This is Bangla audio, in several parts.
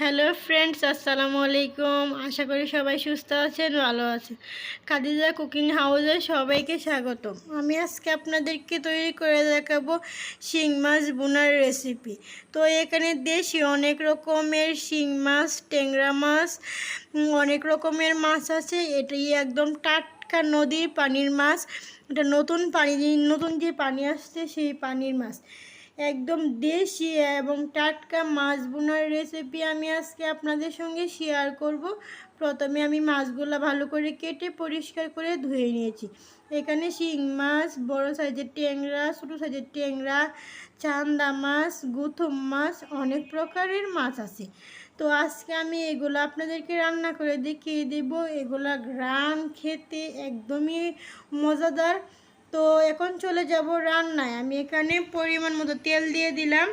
হ্যালো ফ্রেন্ডস আসসালামু আলাইকুম আশা করি সবাই সুস্থ আছেন, ভালো আছেন। খাদিজা কুকিং হাউসে সবাইকে স্বাগতম। আমি আজকে আপনাদেরকে তৈরি করে দেখাবো শিং মাছ বোনার রেসিপি তো এখানে দেশি অনেক রকমের শিং মাছ, ট্যাংরা মাছ অনেক রকমের মাছ আছে। এটাই একদম টাটকা নদীর পানির মাছ। এটা নতুন পানি, নতুন যে পানি আসছে, সেই পানির মাছ। একদম দেশি এবং টাটকা মাছ বোনার রেসিপি আমি আজকে আপনাদের সঙ্গে শেয়ার করব। প্রথমে আমি মাছগুলো ভালো করে কেটে পরিষ্কার করে ধুয়ে নিয়েছি। এখানে শিং মাছ, বড় সাইজের ট্যাংরা, ছোটো সাইজের ট্যাংরা, চান্দা মাছ, গুথম মাছ, অনেক প্রকারের মাছ আছে। তো আজকে আমি এগুলো আপনাদেরকে রান্না করে দেখিয়ে দেব। এগুলা গ্রান খেতে একদমই মজাদার। তো এখন চলে যাব রান্নায়। আমি এখানে পরিমাণ মতো তেল দিয়ে দিলাম।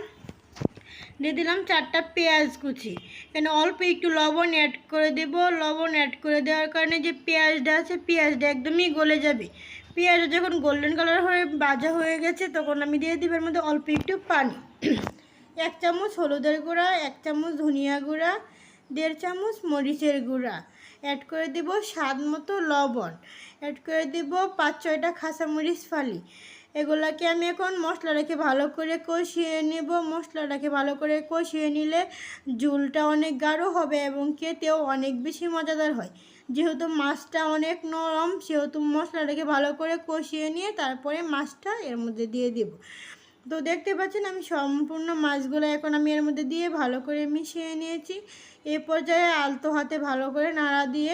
দিয়ে দিলাম চারটা পেঁয়াজ কুচি। এখানে অল্প একটু লবণ অ্যাড করে দেব। লবণ অ্যাড করে দেওয়ার কারণে যে পেঁয়াজটা আছে, পেঁয়াজটা একদমই গলে যাবে। পেঁয়াজ যখন গোল্ডেন কালার হয়ে, ভাজা হয়ে গেছে, তখন আমি দিয়ে দিব এর মধ্যে অল্প একটু পানি। এক চামচ হলুদের গুঁড়া, এক চামচ ধনিয়া গুঁড়া, দেড় চামচ মরিচের গুঁড়া। অ্যাড করে দিব স্বাদ মতো লবণ। অ্যাড করে দিব পাঁচ ছয়টা খাসামরিচ ফালি। এগুলাকে আমি এখন মশলাটাকে ভালো করে কষিয়ে নেব। মশলাটাকে ভালো করে কষিয়ে নিলে ঝুলটা অনেক গাঢ় হবে এবং খেতেও অনেক বেশি মজাদার হয়। যেহেতু মাছটা অনেক নরম, সেহেতু মশলাটাকে ভালো করে কষিয়ে নিয়ে তারপরে মাছটা এর মধ্যে দিয়ে দেব। তো দেখতে পাচ্ছেন আমি সম্পূর্ণ মাছগুলো এখন আমি এর মধ্যে দিয়ে ভালো করে মিশিয়ে নিয়েছি। এ পর্যায়ে আলতো হাতে ভালো করে নাড়া দিয়ে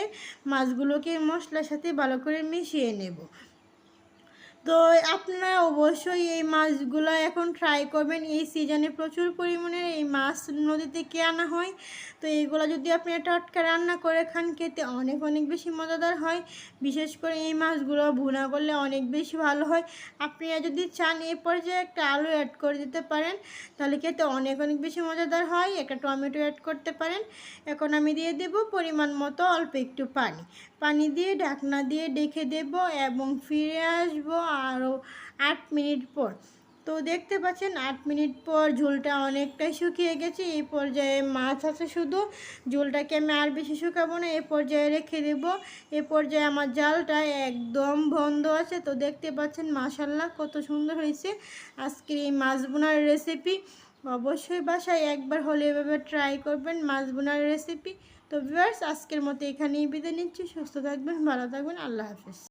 মাছগুলোকে মশলার সাথে ভালো করে মিশিয়ে নেব। তো আপনারা অবশ্যই এই মাছগুলো এখন ট্রাই করবেন। এই সিজনে প্রচুর পরিমাণে এই মাছ নদী থেকে আনা হয়? তো এইগুলো যদি আপনি টাটকা রান্না করে খান, খেতে অনেক অনেক বেশি মজাদার হয়। বিশেষ করে এই মাছগুলো ভুনা করলে অনেক বেশি ভালো হয়। আপনারা যদি চান এই পর্যায়ে একটা আলু অ্যাড করে দিতে পারেন, তাহলে খেতে অনেক অনেক বেশি মজাদার হয়। একটা টমেটো অ্যাড করতে পারেন। এখন আমি দিয়ে দেব পরিমাণ মতো অল্প একটু পানি। পানি দিয়ে ঢাকনা দিয়ে ডেকে দেব এবং ফিরে আসব আরও আট মিনিট পর। তো দেখতে পাচ্ছেন, আট মিনিট পর ঝোলটা অনেকটাই শুকিয়ে গেছে। এই পর্যায়ে মাছ আছে শুধু। ঝোলটাকে আমি আর বেশি শুকাবো না এ পর্যায়ে রেখে দেব। এ পর্যায়ে আমার জালটা একদম বন্ধ আছে। তো দেখতে পাচ্ছেন মাশাল্লাহ কত সুন্দর হয়েছে আজকের এই মাছ বোনার রেসিপি। অবশ্যই বাসায় একবার হলে এভাবে ট্রাই করবেন মাছ বোনার রেসিপি। তো ভিউয়ার্স, আজকের মতো এখানেই বিদায় নিচ্ছি। সুস্থ থাকবেন, ভালো থাকবেন। আল্লাহ হাফিজ।